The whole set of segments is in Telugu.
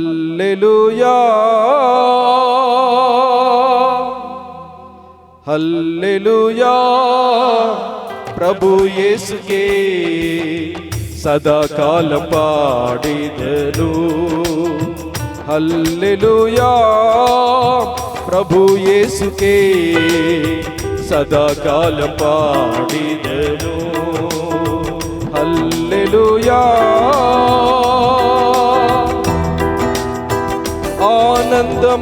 హల్లెలూయా. హల్లెలూయా. ప్రభు యేసుకే సదాకాలం పాడిదను. హల్లెలూయా. ప్రభు యేసుకే సదాకాలం పాడిదను. హల్లెలూయా. ఆనందమానందమానందమే.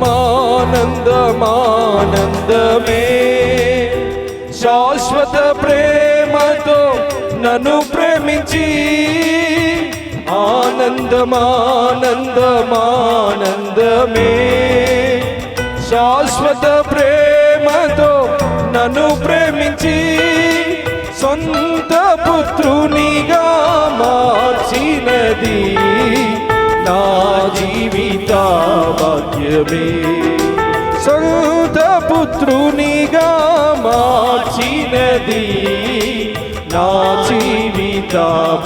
శాశ్వత ప్రేమతో నన్ను ప్రేమించి ఆనందమానందమానందమే. శాశ్వత ప్రేమతో నన్ను ప్రేమించి సొంత పుత్రునిగా మార్చినది. భాగ్యమే సొంత పుత్రునిగా మార్చినది నా జీవిత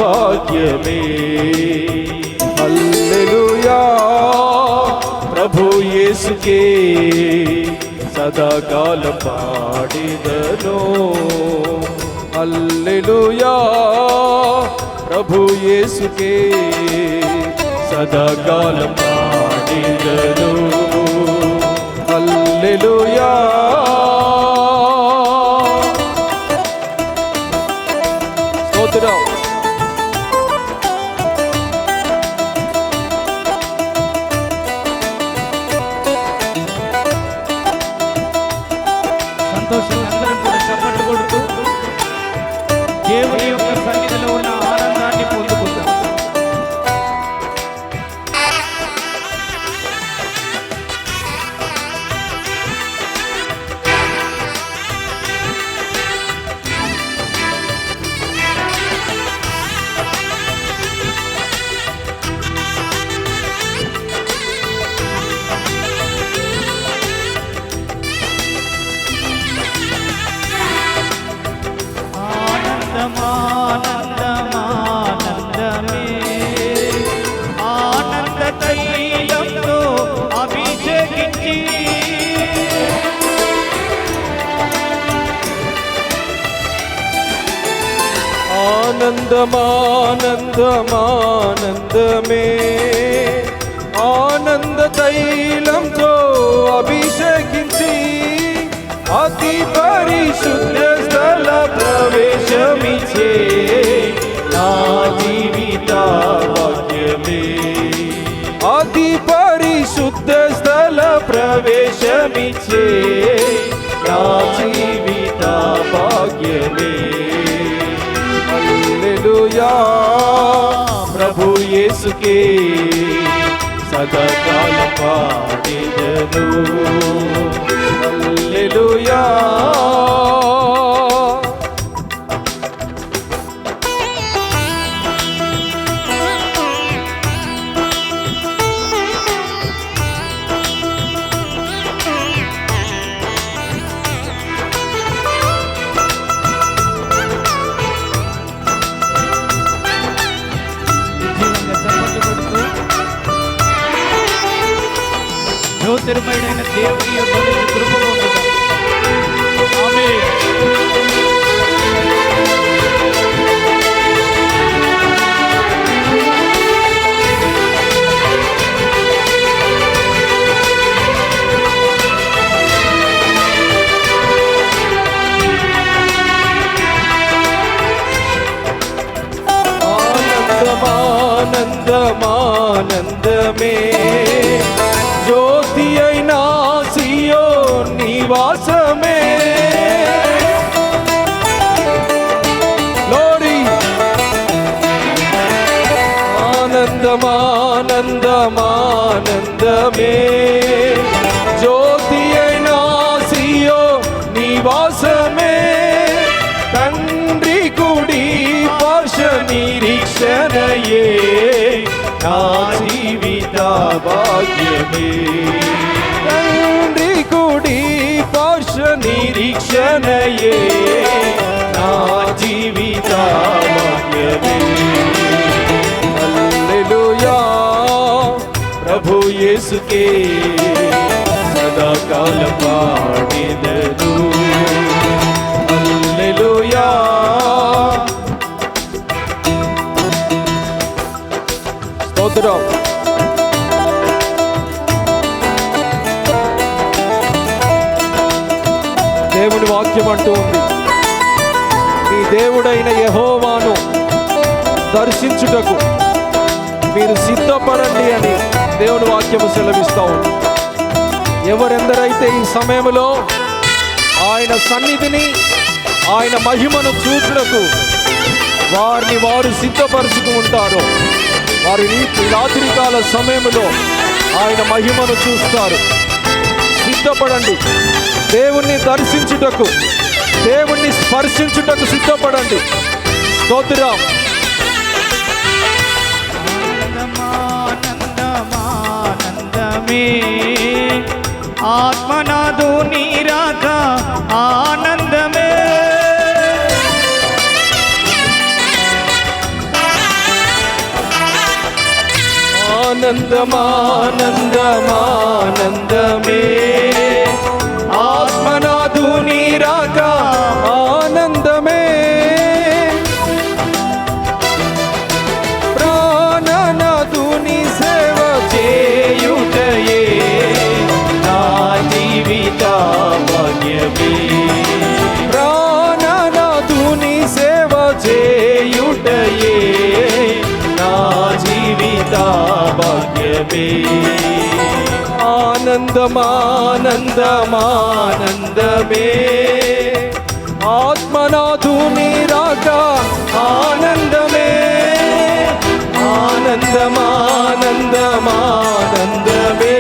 భాగ్యమే. అల్లెలుయా ప్రభు యేసుకే సదాకాల పాడిదను. అల్లెలుయా ప్రభు యేసుకే సదాకాల పాడి పాడిదను హల్లెలూయా. స్తోత్రం. సంతోషంగా అందరం కూడా చప్పట్లు కొడుతూ దేవుని ఆనందమానందమానందమే. ఆనంద తైలంతో అభిషేకించి అతి పరిశుద్ధ స్థల ప్రవేశమిచ్చే నా జీవిత భాగ్యమే అతి పరిశుద్ధ స్థల ప్రవేశమిచ్చే యేసుకే సదాకాలం పాడిదను హల్లెలూయా. జ్యోతిర్మయుడైన దేవుని வாசமே. லோரி ஆனந்தம் ஆனந்தம் ஆனந்தமே ஜோதியை நாசியோ நீ வாசமே. தன்றி குடி பாஷ நிரீக்ஷணையே நான் ஜீவிதா பாக்யமே నిరీక్షణయే నా జీవిత భాగ్యమే హల్లెలూయా ప్రభు యేసుకే సదాకాలం పాడేదను హల్లెలూయా స్తోత్రం దేవుని వాక్యం అంటూ ఉంది. మీ దేవుడైన యహోవాను దర్శించుటకు మీరు సిద్ధపడండి అని దేవుని వాక్యము సెలవిస్తా ఉంది. ఎవరెందరైతే ఈ సమయంలో ఆయన సన్నిధిని ఆయన మహిమను చూచుటకు వారిని వారు సిద్ధపరుచుకు ఉంటారో వారి రాత్రికాల సమయంలో ఆయన మహిమను చూస్తారు. సిద్ధపడండి. దేవుణ్ణి దర్శించుటకు దేవుణ్ణి స్పర్శించుటకు సిద్ధపడండి. స్తోత్రం. ఆనందమానందమానందమే ఆత్మనాదు నీరాక ఆనందమే. ఆనందమానందమే భాగ్యమే ఆనందమానందమానందమే ఆత్మనాథుని రాక ఆనందమే ఆనందమానందమానందమే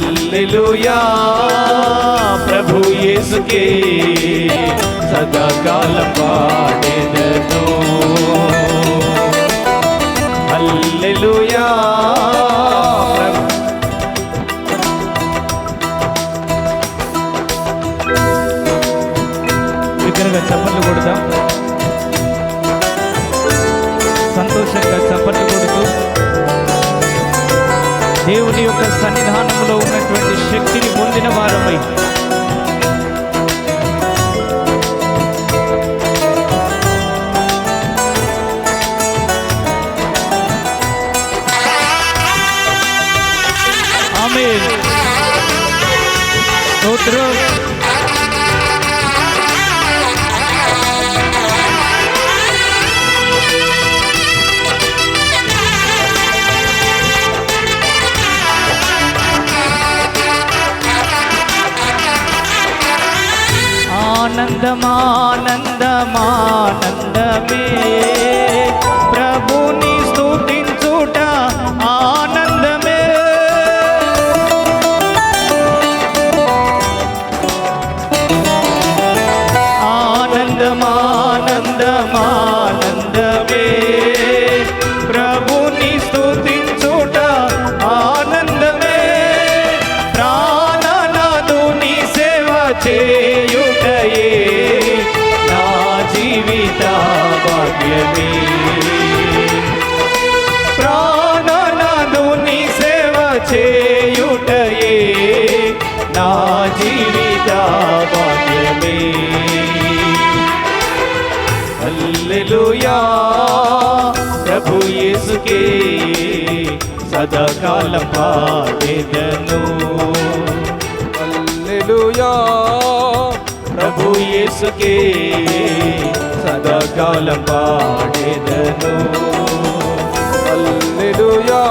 హల్లెలూయా ప్రభు యేసుకే సదాకాలం పాడెదను హల్లెలూయా ప్రభు చప్పట్లు కొడదాం. సంతోషంగా చప్పట్లు కొడుతూ దేవుని యొక్క సన్నిధానం ఆనందమానందమానందమే చేయుటయే నా జీవిత భాగ్యమే హల్లెలూయా ప్రభు యేసుకే సదాకాల పాడెదను. అల్లెలుయా ప్రభు యేసుకే సదాకాల పాడేదను. అల్లెలుయా